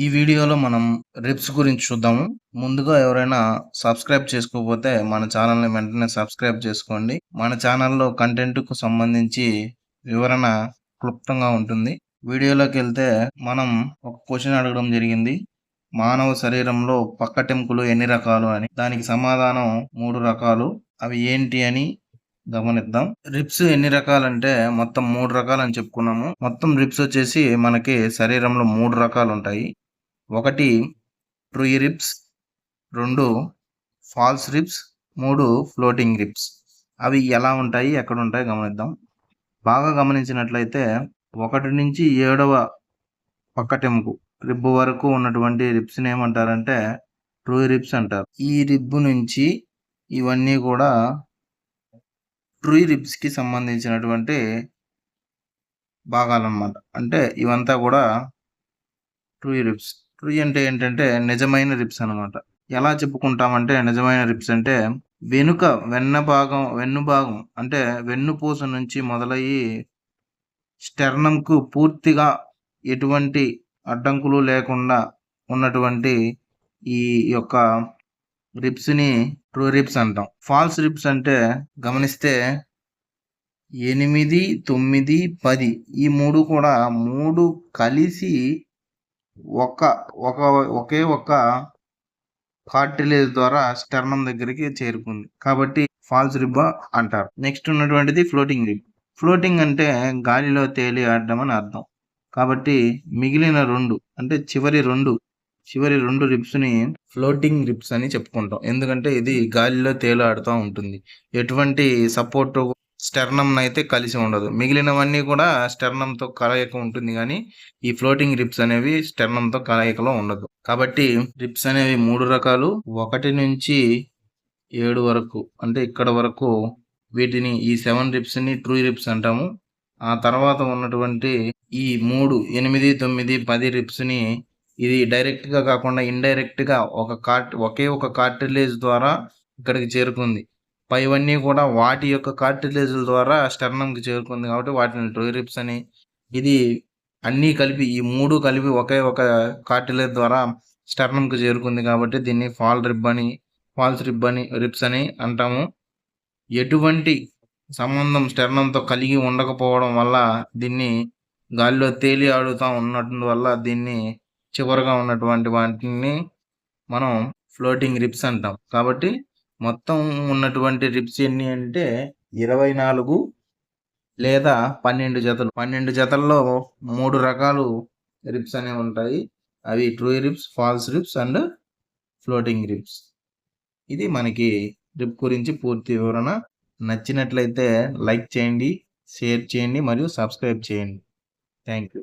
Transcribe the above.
ఈ వీడియోలో మనం రిప్స్ గురించి చూద్దాము. ముందుగా ఎవరైనా సబ్స్క్రైబ్ చేసుకోకపోతే మన ఛానల్ని వెంటనే సబ్స్క్రైబ్ చేసుకోండి. మన ఛానల్లో కంటెంట్కు సంబంధించి వివరణ క్లుప్తంగా ఉంటుంది. వీడియోలోకి వెళ్తే మనం ఒక క్వశ్చన్ అడగడం జరిగింది. మానవ శరీరంలో పక్కటెంకులు ఎన్ని రకాలు అని. దానికి సమాధానం మూడు రకాలు. అవి ఏంటి అని గమనిద్దాం. రిప్స్ ఎన్ని రకాలంటే మొత్తం మూడు రకాలని చెప్పుకున్నాము. మొత్తం రిప్స్ వచ్చేసి మనకి శరీరంలో మూడు రకాలు ఉంటాయి. ఒకటి ట్రూ రిప్స్ రెండు ఫాల్స్ రిప్స్ మూడు ఫ్లోటింగ్ రిప్స్ అవి ఎలా ఉంటాయి? ఎక్కడ ఉంటాయి? గమనిద్దాం. బాగా గమనించినట్లయితే ఒకటి నుంచి ఏడవ పక్కటెముకు రిబ్బు వరకు ఉన్నటువంటి రిప్స్ని ఏమంటారంటే ట్రూ రిప్స్ అంటారు. ఈ రిబ్బు నుంచి ఇవన్నీ కూడా ట్రూ రిబ్స్కి సంబంధించినటువంటి భాగాలన్నమాట. అంటే ఇవంతా కూడా ట్రూ రిప్స్ ట్రూ అంటే ఏంటంటే నిజమైన రిబ్స్ అనమాట ఎలా చెప్పుకుంటామంటే నిజమైన రిబ్స్ అంటే వెనుక వెన్న భాగం వెన్ను భాగం అంటే వెన్నుపూస నుంచి మొదలయ్యి స్టెర్నంకు పూర్తిగా ఎటువంటి అడ్డంకులు లేకుండా ఉన్నటువంటి ఈ యొక్క రిప్స్ని ట్రూ రిప్స్ అంటాం. ఫాల్స్ రిప్స్ అంటే గమనిస్తే ఎనిమిది తొమ్మిది పది ఈ మూడు కూడా మూడు కలిసి ఒక ఒక ఒకే ఒక కార్టిలేజ్ ద్వారా స్టర్నం దగ్గరికి చేరుకుంది. కాబట్టి ఫాల్స్ రిబ్ అంటారు. నెక్స్ట్ ఉన్నటువంటిది ఫ్లోటింగ్ రిబ్ ఫ్లోటింగ్ అంటే గాలిలో తేలి ఆడడం అని అర్థం. కాబట్టి మిగిలిన రెండు అంటే చివరి రెండు చివరి రెండు రిబ్స్ని ఫ్లోటింగ్ రిబ్స్ అని చెప్పుకుంటాం. ఎందుకంటే ఇది గాలిలో తేలాడుతూ ఉంటుంది. ఎటువంటి సపోర్ట్ స్టెర్నం అయితే కలిసి ఉండదు. మిగిలినవన్నీ కూడా స్టెర్నంతో కలయిక ఉంటుంది కానీ ఈ ఫ్లోటింగ్ రిప్స్ అనేవి స్టెర్నంతో కలయికలో ఉండదు. కాబట్టి రిప్స్ అనేవి మూడు రకాలు. ఒకటి నుంచి ఏడు వరకు అంటే ఇక్కడ వరకు వీటిని ఈ సెవెన్ రిప్స్ని ట్రూ రిప్స్ అంటాము. ఆ తర్వాత ఉన్నటువంటి ఈ మూడు ఎనిమిది తొమ్మిది పది రిప్స్ని ఇది డైరెక్ట్గా కాకుండా ఇండైరెక్ట్గా ఒక కార్ట్ ఒకే ఒక కార్టిలేజ్ ద్వారా ఇక్కడికి చేరుకుంది. పైవన్నీ కూడా వాటి యొక్క కార్టిలేజుల ద్వారా స్టర్నంకి చేరుకుంది కాబట్టి వాటిని ట్రోరిప్స్ అని ఇది అన్నీ కలిపి ఈ మూడు కలిపి ఒకే ఒక కార్టిలేజ్ ద్వారా స్టర్నంకి చేరుకుంది కాబట్టి దీన్ని ఫాల్ రిబ్ అని ఫాల్స్ రిబ్ అని రిప్స్ అని అంటాము. ఎటువంటి సంబంధం స్టెర్నంతో కలిగి ఉండకపోవడం వల్ల దీన్ని గాలిలో తేలి ఆడుతూ ఉన్నట్టు వల్ల దీన్ని చివరగా ఉన్నటువంటి వాటిని మనం ఫ్లోటింగ్ రిప్స్ అంటాం. కాబట్టి మొత్తం ఉన్నటువంటి రిప్స్ ఎన్ని అంటే ఇరవై నాలుగు లేదా పన్నెండు జతలు. పన్నెండు జతల్లో మూడు రకాలు రిప్స్ అనేవి ఉంటాయి. అవి true ribs false ribs and floating ribs ఇది మనకి రిప్ గురించి పూర్తి వివరణ. నచ్చినట్లయితే లైక్ చేయండి షేర్ చేయండి మరియు సబ్స్క్రైబ్ చేయండి. Thank you